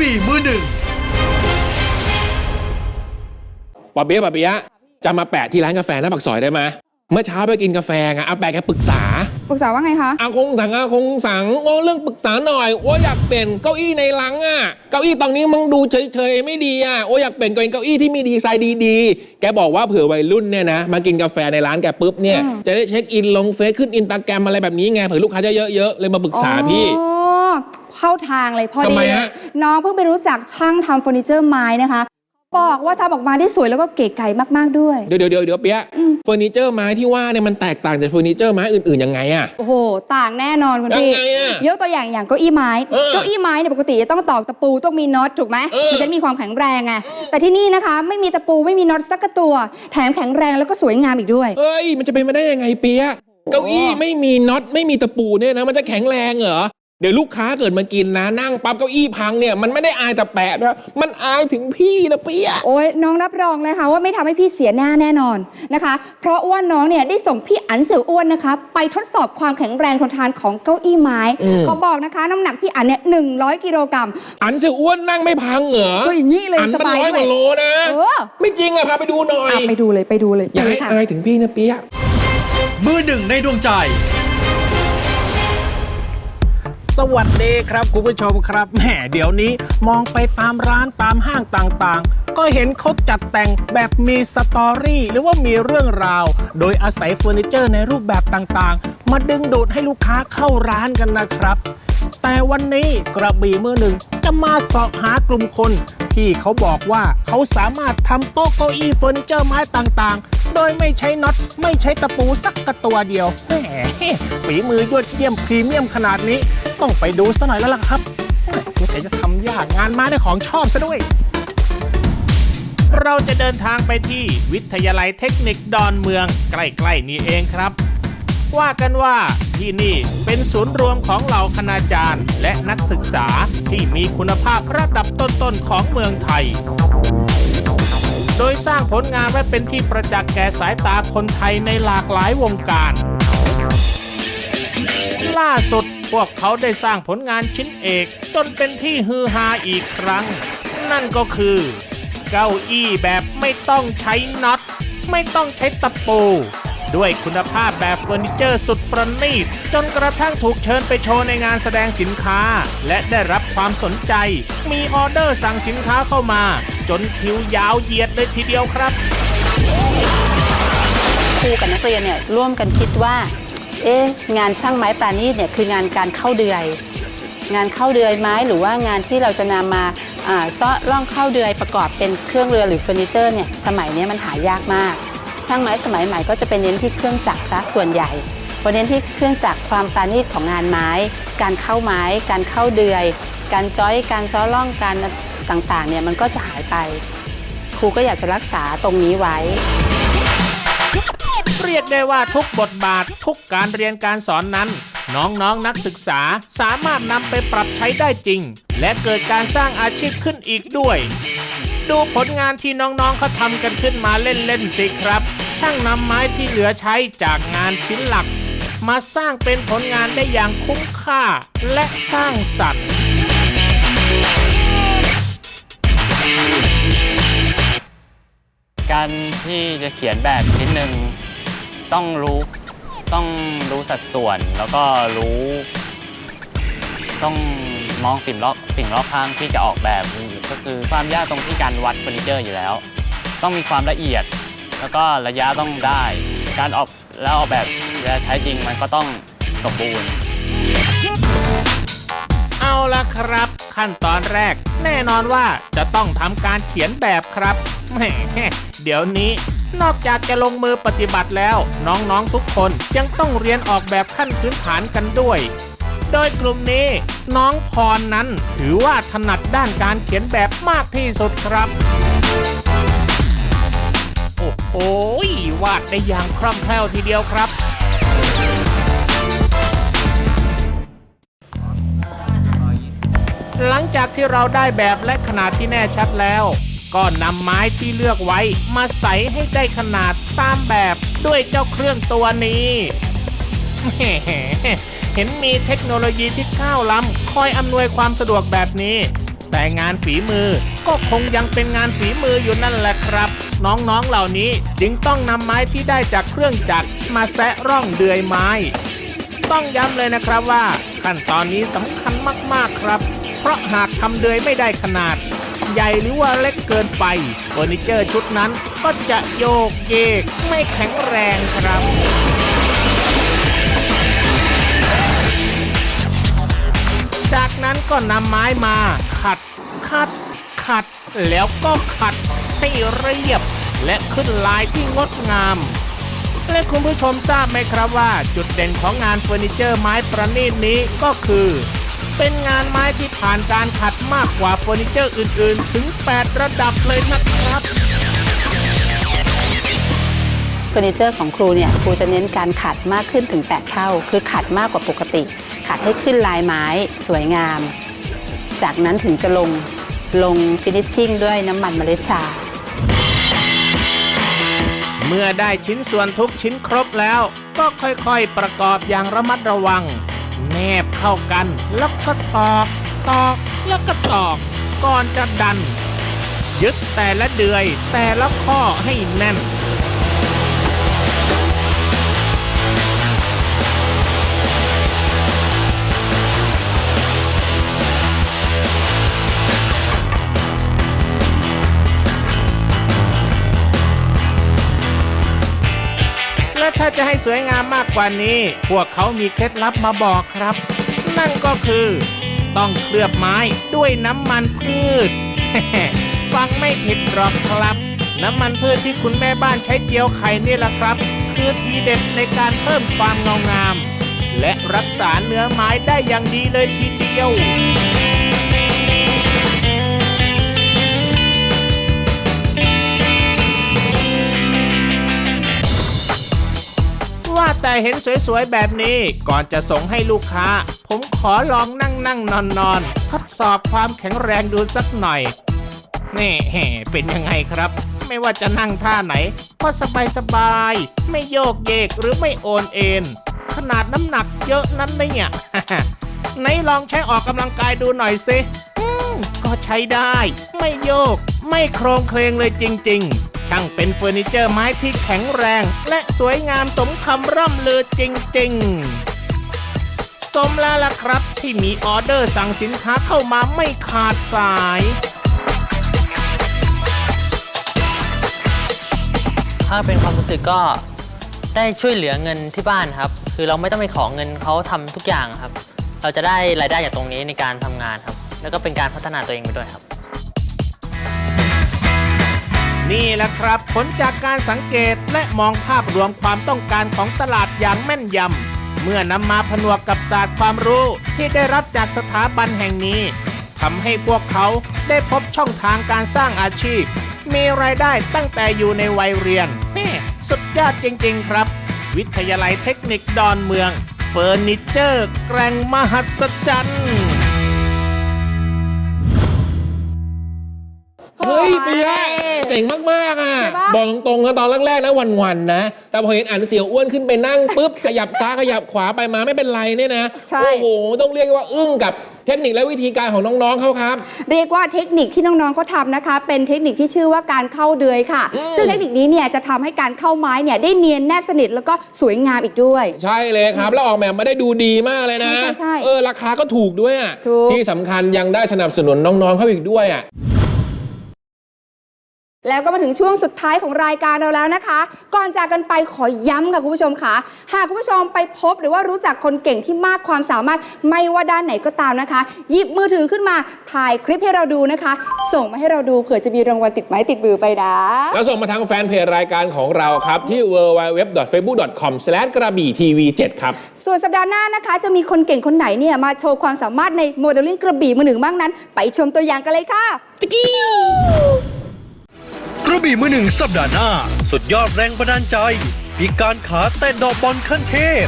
บี่มือหนึ่งปอเปี๊ยปอเปี๊ยจะมาแปะที่ร้านกาแฟหน้าปากซอยได้ไหมเมื่อเช้าไปกินกาแฟไงเอาแปะแกปรึกษา ปรึกษาว่าไงคะอาคงสั่งอาคงสั่งโอ้เรื่องปรึกษาหน่อยโอ้อยากเปลี่ยนเก้าอี้ในหลังอะเก้าอี้ตรงนี้มึงดูเฉยๆไม่ดีอะโอ้อยากเปลี่ยนเก้าอี้ที่มีดีไซน์ดีๆ แกบอกว่าเผื่อวัยรุ่นเนี่ยนะมากินกาแฟในร้านแกปุ๊บเนี่ยจะได้เช็คอินลงเฟซขึ้นอินตาแกรมอะไรแบบนี้ไงเผื่อลูกค้าจะเยอะๆเลยมาปรึกษาพี่ เข้าทางเลยพอทำดีไมเลยฮะ น้องเพิ่งไปรู้จักช่างทำเฟอร์นิเจอร์ไม้นะคะ บอกว่าทำออกมาได้สวยแล้วก็เก๋ไก่มากๆด้วย เดี๋ยวเดี๋ยวเดี๋ยวเดี๋ยวเปี๊ยะอืม เฟอร์นิเจอร์ไม้ที่ว่าเนี่ยมันแตกต่างจากเฟอร์นิเจอร์ไม้อื่นๆยังไงอะโอ้โห ต่างแน่นอนคุณพี่ยังไงอะยกตัวอย่างอย่างเก้าอี้ไม้ เออเก้าอี้ไม้เนี่ยปกติจะต้องตอกตะปูต้องมีน็อตถูกไหม เออ มันจะมีความแข็งแรงไง แต่ที่นี่นะคะ ไม่มีตะปูไม่มีน็อตสักกระตัว แถมแข็งแรงแล้วก็สวยงามอีกด้วย เฮ้ย มันจะเป็นไปได้ยังไงเปียะเก้าอี้ไม่มีน็อตไม่มีตะปูเนี่ยนะ มันจะแข็งแรงเหรอ เดี๋ยวลูกค้าเกิดมากินนะ นั่งปั๊บเก้าอี้พังเนี่ย มันไม่ได้อายแต่แปะนะ มันอายถึงพี่นะเปียะโอ้ยน้องรับรองเลยค่ะว่าไม่ทำให้พี่เสียหน้าแน่นอนนะคะ เพราะว่าน้องเนี่ยได้ส่งพี่อันเสืออ้วนนะคะ ไปทดสอบความแข็งแรงทนทานของเก้าอี้ไม้อืมเขาบอกนะคะน้ำหนักพี่อันเนี่ยหนึ่งร้อยกิโลกรัมอันเสียอ้วนนั่งไม่พังเหรอก็อย่างนี้เลยอันสมันบายร้อยด้กวย ว่าโลนะเออ ไม่จริงอะพาไปดูหน่อย อะไปดูเลยไปดูเลยอย่าไปให้ค่ะ อายถึงพี่นะเปียะ มือหนึ่งในดวงใจ สวัสดีครับคุณผู้ชมครับแหมเดี๋ยวนี้มองไปตามร้านตามห้างต่างๆ ก็เห็นเขาจัดแต่งแบบมีสตอรี่หรือว่ามีเรื่องราว โดยอาศัยเฟอร์นิเจอร์ในรูปแบบต่างๆ มาดึงดูดให้ลูกค้าเข้าร้านกันนะครับ แต่วันนี้กระบี่มือหนึ่งจะมาสาะหากลุ่มคน ที่เขาบอกว่าเขาสามารถทำโต๊ะเก้าอี้เฟอร์นิเจอร์ไม้ต่างๆโดยไม่ใช้น็อตไม่ใช้ตะปูสักกระตัวเดียวแหมฝีมือยอดเยี่ยมพรีเมียมขนาดนี้ ต้องไปดูซะหน่อยแล้วล่ะครับแต่จะทำยากงานมาได้ของชอบซะด้วย เราจะเดินทางไปที่วิทยาลัยเทคนิคดอนเมือง ใกล้ๆนี้เองครับ ว่ากันว่าที่นี่เป็นศูนย์รวมของเหล่าคณาจารย์ และนักศึกษาที่มีคุณภาพระดับต้นๆของเมืองไทย โดยสร้างผลงานไว้เป็นที่ประจักษ์แก่สายตาคนไทยในหลากหลายวงการ ล่าสุด พวกเขาได้สร้างผลงานชิ้นเอกจนเป็นที่ฮือฮาอีกครั้ง นั่นก็คือ เก้าอี้แบบไม่ต้องใช้น็อต ไม่ต้องใช้ตะปู ด้วยคุณภาพแบบเฟอร์นิเจอร์สุดประณีต จนกระทั่งถูกเชิญไปโชว์ในงานแสดงสินค้า และได้รับความสนใจ มีออเดอร์สั่งสินค้าเข้ามา จนคิวยาวเหยียดเลยทีเดียวครับครูกับนักเรียนเนี่ยร่วมกันคิดว่า เอ๊ะงานช่างไม้ปราณีตเนี่ยคืองานการเข้าเดือย งานเข้าเดือยไม้หรือว่างานที่เราจะนำมาอ่าซ้อร่องเข้าเดือยประกอบเป็นเครื่องเรือหรือเฟอร์นิเจอร์เนี่ยสมัยนี้มันหายากมากช่างไม้สมัยใหม่ก็จะเป็นเน้นที่เครื่องจักรซะส่วนใหญ่พอเน้นที่เครื่องจักรความปราณีตของงานไม้ การเข้าไม้ การเข้าเดือย การจ้อยการซ้อร่องการต่างๆเนี่ยมันก็จะหายไป ครูก็อยากจะรักษาตรงนี้ไว้ เรียกได้ว่าทุกบทบาท ทุกการเรียนการสอนนั้น น้องๆนนักศึกษาสามารถนำไปปรับใช้ได้จริง และเกิดการสร้างอาชีพขึ้นอีกด้วย ดูผลงานที่น้องๆเขาทำกันขึ้นมาเล่นๆสิครับ ช่างนำไม้ที่เหลือใช้จากงานชิ้นหลัก มาสร้างเป็นผลงานได้อย่างคุ้มค่าและสร้างสรรค์การที่จะเขียนแบบชิ้นหนึ่ง ต้องรู้ต้องรู้สัดส่วนแล้วก็รู้ ต้องมองสิ่งรอบสิ่งรอบข้างที่จะออกแบบก็คือความยากตรงที่การวัดเฟอร์นิเจอร์อยู่แล้ว ต้องมีความละเอียด แล้วก็ระยะต้องได้ การออกแล้วออกแบบเวลาใช้จริงมันก็ต้องสมบูรณ์เอาละครับ ขั้นตอนแรก แน่นอนว่าจะต้องทำการเขียนแบบครับแหมเดี๋ยวนี้ นอกจากจะลงมือปฏิบัติแล้ว น้องๆทุกคนยังต้องเรียนออกแบบขั้นพื้นฐานกันด้วย โดยกลุ่มนี้น้องพรนั้นถือว่าถนัดด้านการเขียนแบบมากที่สุดครับ โอ้โหวาดได้อย่างคล่องแคล่วทีเดียวครับหลังจากที่เราได้แบบและขนาดที่แน่ชัดแล้ว ก็นำไม้ที่เลือกไว้มาใส่ให้ได้ขนาดตามแบบด้วยเจ้าเครื่องตัวนี้เห็นมีเทคโนโลยีที่ก้าวล้ำคอยอำนวยความสะดวกแบบนี้ แต่งานฝีมือก็คงยังเป็นงานฝีมืออยู่นั่นแหละครับ น้องๆเหล่านี้จึงต้องนำไม้ที่ได้จากเครื่องจักรมาแซะร่องเดือยไม้ ต้องย้ำเลยนะครับว่า ขั้นตอนนี้สำคัญมากๆครับ เพราะหากทำเดือยไม่ได้ขนาด ใหญ่หรือว่าเล็กเกินไปเฟอร์นิเจอร์ชุดนั้นก็จะโยกเยกไม่แข็งแรงครับจากนั้นก็นำไม้มาขัด ขัด ขัด แล้วก็ขัดให้เรียบ และขึ้นลายที่งดงาม และคุณผู้ชมทราบไหมครับว่า จุดเด่นของงานเฟอร์นิเจอร์ไม้ประณีตนี้ก็คือ เป็นงานไม้ที่ผ่านการขัดมากกว่าเฟอร์นิเจอร์อื่นๆ ถึง 8 ระดับเลยนะครับเฟอร์นิเจอร์ของครูเนี่ยครูจะเน้นการขัดมากขึ้นถึง 8 เท่า คือขัดมากกว่าปกติ ขัดให้ขึ้นลายไม้สวยงาม จากนั้นถึงจะลงลงฟินิชชิ่งด้วยน้ำมันเมล็ดชา เมื่อได้ชิ้นส่วนทุกชิ้นครบแล้ว ก็ค่อยๆประกอบอย่างระมัดระวัง แนบเข้ากัน แล้วก็ตอก ตอก แล้วก็ตอก ก่อนจะดัน ยึดแต่ละเดือยแต่ละข้อให้แน่น และถ้าจะให้สวยงามมากกว่านี้ พวกเขามีเคล็ดลับมาบอกครับ นั่นก็คือ ต้องเคลือบไม้ด้วยน้ำมันพืช ฟังไม่ผิดหรอกครับ น้ำมันพืชที่คุณแม่บ้านใช้เจียวไข่นี่แหละครับ คือทีเด็ดในการเพิ่มความเงางาม และรักษาเนื้อไม้ได้อย่างดีเลยทีเดียว ว่าแต่เห็นสวยๆ แบบนี้ ก่อนจะส่งให้ลูกค้า ผมขอลองนั่งนั่งนอนนอนทดสอบความแข็งแรงดูสักหน่อย นี่แห่เป็นยังไงครับ ไม่ว่าจะนั่งท่าไหน ก็สบายสบายๆไม่โยกเยกหรือไม่โอนเอ็นขนาดน้ำหนักเยอะนั้นเนี่ยไหนลองใช้ออกกำลังกายดูหน่อยสิอืมก็ใช้ได้ ไม่โยก ไม่โครงเคลงเลยจริง ๆ ช่างเป็นเฟอร์นิเจอร์ไม้ที่แข็งแรง และสวยงามสมคำร่ำลือจริง ๆ สมแล้วล่ะครับที่มีออเดอร์สั่งสินค้าเข้ามาไม่ขาดสายถ้าเป็นความรู้สึกก็ได้ช่วยเหลือเงินที่บ้านครับ คือเราไม่ต้องไปขอเงินเขาทำทุกอย่างครับ เราจะได้รายได้จากตรงนี้ในการทำงานครับ แล้วก็เป็นการพัฒนาตัวเองไปด้วยครับ นี่แหละครับ ผลจากการสังเกตและมองภาพรวมความต้องการของตลาดอย่างแม่นยำ เมื่อนำมาผนวกกับศาสตร์ความรู้ที่ได้รับจากสถาบันแห่งนี้ทำให้พวกเขาได้พบช่องทางการสร้างอาชีพ มีรายได้ตั้งแต่อยู่ในวัยเรียนแม่สุดยอดจริง ๆ ครับ วิทยาลัยเทคนิคดอนเมือง เฟอร์นิเจอร์ แกร่งมหัศจรรย์ ยเปียะเจ๋งมากๆอะ ใช่ปะ บอกตรงๆนะตอนแรกๆนะหวันๆนะ แต่พอเห็นอ่านเสียวอ้วนขึ้นไปนั่งปุ๊บ ขยับซ้ายขยับขวาไปมาไม่เป็นไรเนี่ยนะ ใช่ โอ้โห ต้องเรียกว่าอึ้งกับเทคนิคและวิธีการของน้องๆเขาครับ เรียกว่าเทคนิคที่น้องๆเขาทำนะคะ เป็นเทคนิคที่ชื่อว่าการเข้าเดือยค่ะ อืม ซึ่งเทคนิคนี้เนี่ยจะทำให้การเข้าไม้เนี่ยได้เนียนแนบสนิทแล้วก็สวยงามอีกด้วย ใช่เลยครับ แล้วออกแบบมาได้ดูดีมากเลยนะ ใช่ใช่เออ ราคาก็ถูกด้วยอะถูก ที่สำคัญยังได้สนับสนุนน้องๆเขาอีกด้วยอะ แล้วก็มาถึงช่วงสุดท้ายของรายการเราแล้วนะคะ ก่อนจากกันไปขอย้ำกับคุณผู้ชมค่ะ หากคุณผู้ชมไปพบหรือว่ารู้จักคนเก่งที่มากความสามารถไม่ว่าด้านไหนก็ตามนะคะ หยิบมือถือขึ้นมาถ่ายคลิปให้เราดูนะคะ ส่งมาให้เราดูเผื่อจะมีรางวัลติดไม้ติดมือไปนะแล้วส่งมาทางแฟนเพจรายการของเราครับ ที่ www.facebook.com กระบี่ทีวี7ครับ ส่วนสัปดาห์หน้านะคะ จะมีคนเก่งคนไหนเนี่ยมาโชว์ความสามารถในโมเดลลิ่งกระบี่มือหนึ่งบ้างนั้น ไปชมตัวอย่างกันเลยค่ะก ระบี่มือหนึ่งสัปดาห์หน้า สุดยอดแรงบันดาลใจพิการขาแต่ดอกบอลขั้นเทพ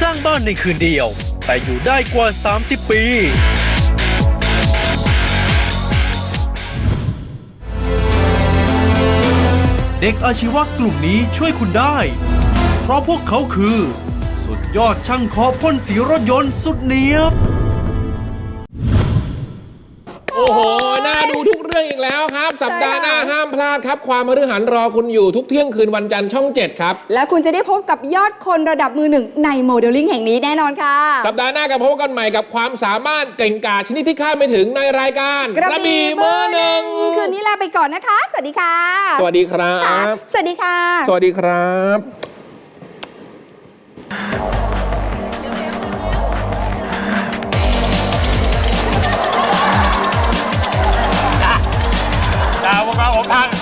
สร้างบ้านในคืนเดียว แต่อยู่ได้กว่า 30 ปีเด็กอาชีวะกลุ่มนี้ช่วยคุณได้ เพราะพวกเขาคือสสุดยอดช่างเคาะพ่นสีรถยนต์สุดเนียบ โอ้โห น่าดูทุกเรื่องอีกแล้วครับ สัปดาห์หน้าใช่ค่ะห้ามพลาดครับ ความมฤหันรอคุณอยู่ทุกเที่ยงคืนวันจันทร์ช่อง 7 ครับ และคุณจะได้พบกับยอดคนระดับมือหนึ่งในโมเดลลิ่งแห่งนี้แน่นอนค่ะ สัปดาห์หน้ากับพบกันใหม่กับความสามารถเก่งกาจชนิดที่คาดไม่ถึงในรายการกระบี่มือหนึ่งคืนงนี้ลาไปก่อนนะคะ สวัสดีค่ะ สวัสดีครัค่ะบสวัสดีค่ะ สวัสดีครับ ผมทาง